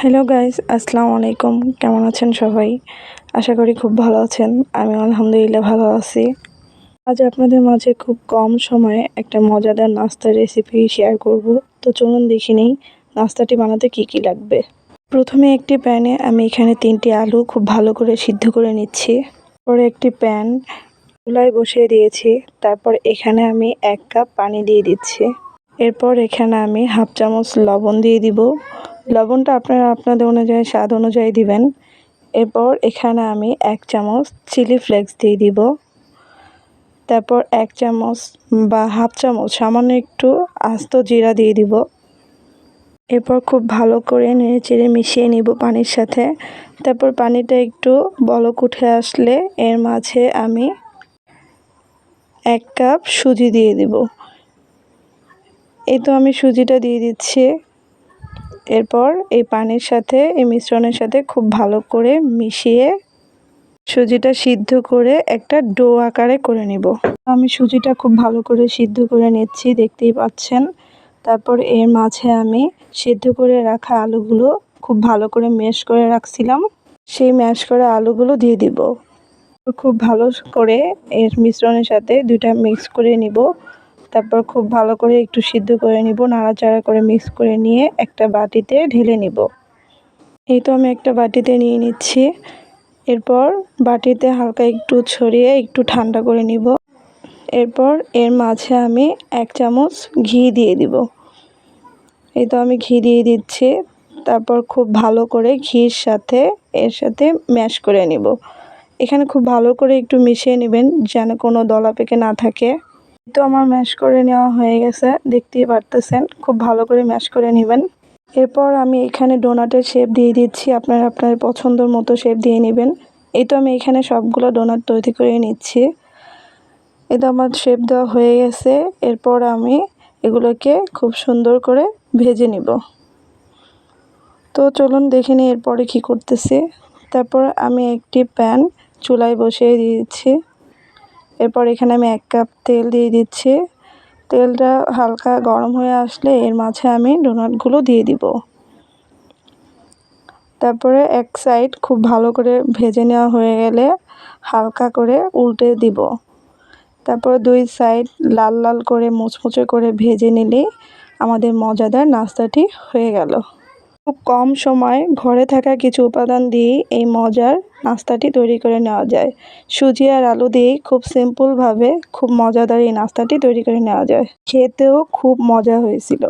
Hello guys আসসালামু আলাইকুম কেমন আছেন সবাই? আশা করি খুব ভালো আছেন। আমি আলহামদুলিল্লাহ ভালো আছি। আজ আপনাদের মাঝে খুব কম সময়ে একটা মজাদার নাস্তার রেসিপি শেয়ার করব। তো চলুন দেখি নেই, নাস্তাটি বানাতে কি কি লাগবে। প্রথমে একটি প্যানে আমি এখানে তিনটি আলু খুব ভালো করে সিদ্ধ করে নিচ্ছি। পরে একটি প্যান, চুলায় বসিয়ে দিয়েছি। তারপর এখানে আমি এক কাপ পানি দিয়ে দিচ্ছি। এরপর এখানে আমি হাফ চামচ লবণ দিয়ে দিব। লবণটা আপনারা আপনাদের অনুযায়ী, স্বাদ অনুযায়ী দিবেন। এরপর এখানে আমি এক চামচ চিলি ফ্লেক্স দিয়ে দিব। তারপর এক চামচ বা হাফ চামচ সামান্য একটু আস্ত জিরা দিয়ে দিব। এরপর খুব ভালো করে নেড়ে চেড়ে মিশিয়ে নিব পানির সাথে। তারপর পানিটা একটু বলক উঠে আসলে এর মাঝে আমি এক কাপ সুজি দিয়ে দিব। এই তো আমি সুজিটা দিয়ে দিচ্ছি। এরপর এই পানির সাথে, এই মিশ্রণের সাথে খুব ভালো করে মিশিয়ে সুজিটা সিদ্ধ করে একটা ডো আকারে করে নিব। আমি সুজিটা খুব ভালো করে সিদ্ধ করে নিচ্ছি, দেখতেই পাচ্ছেন। তারপর এর মাঝে আমি সিদ্ধ করে রাখা আলুগুলো খুব ভালো করে ম্যাশ করে রাখছিলাম। সেই ম্যাশ করা আলুগুলো দিয়ে দিব। খুব ভালো করে এর মিশ্রণের সাথে দুইটা মিক্স করে নিব। তারপর খুব ভালো করে একটু সিদ্ধ করে নিব, নাড়াচাড়া করে মিক্স করে নিয়ে একটা বাটিতে ঢেলে নিব। এই তো আমি একটা বাটিতে নিয়ে নিচ্ছি। এরপর বাটিতে হালকা একটু ছড়িয়ে একটু ঠান্ডা করে নিব। এরপর এর মাঝে আমি এক চামচ ঘি দিয়ে দিব। এই তো আমি ঘি দিয়ে দিচ্ছি। তারপর খুব ভালো করে ঘির সাথে এর সাথে ম্যাশ করে নিব। এখানে খুব ভালো করে একটু মিশিয়ে নেবেন যেন কোনো দলা পেকে না থাকে। তো আমার ম্যাশ করে নেওয়া হয়ে গেছে, দেখতেই পারতেছেন, খুব ভালো করে ম্যাশ করে নেবেন। এরপর আমি এখানে ডোনাটের শেপ দিয়ে দিচ্ছি, আপনারা আপনার পছন্দের মতো শেপ দিয়ে নেবেন। এই তো আমি এখানে সবগুলো ডোনাট তৈরি করে নিচ্ছি। তো আমার শেপ দেওয়া হয়ে গেছে, এরপর আমি এগুলোকে খুব সুন্দর করে ভেজে নিব। তো চলুন দেখে নিই এরপরে কী করতেছি। তারপর আমি একটি প্যান চুলায় বসিয়ে দিয়েছি। এরপর এখানে আমি এক কাপ তেল দিয়ে দিচ্ছি। তেলটা হালকা গরম হয়ে আসলে এর মাঝে আমি ডোনাটগুলো দিয়ে দিব। তারপরে এক সাইড খুব ভালো করে ভেজে নেওয়া হয়ে গেলে হালকা করে উল্টে দিব। তারপর দুই সাইড লাল লাল করে মুচমুচে করে ভেজে নিলেই আমাদের মজাদার নাস্তাটি হয়ে গেল। খুব কম সময় ঘরে থাকা কিছু উপাদান দিয়েই এই মজার নাস্তাটি তৈরি করে নেওয়া যায়। সুজি আর আলু দিয়েই খুব সিম্পলভাবে খুব মজাদার এই নাস্তাটি তৈরি করে নেওয়া যায়। খেতেও খুব মজা হয়েছিল।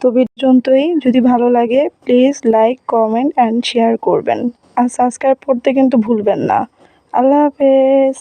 তো পর্যন্তই যদি ভালো লাগে please like comment and share করবেন। আর সাবস্ক্রাইব করতে কিন্তু ভুলবেন না। আল্লাহ হাফেজ।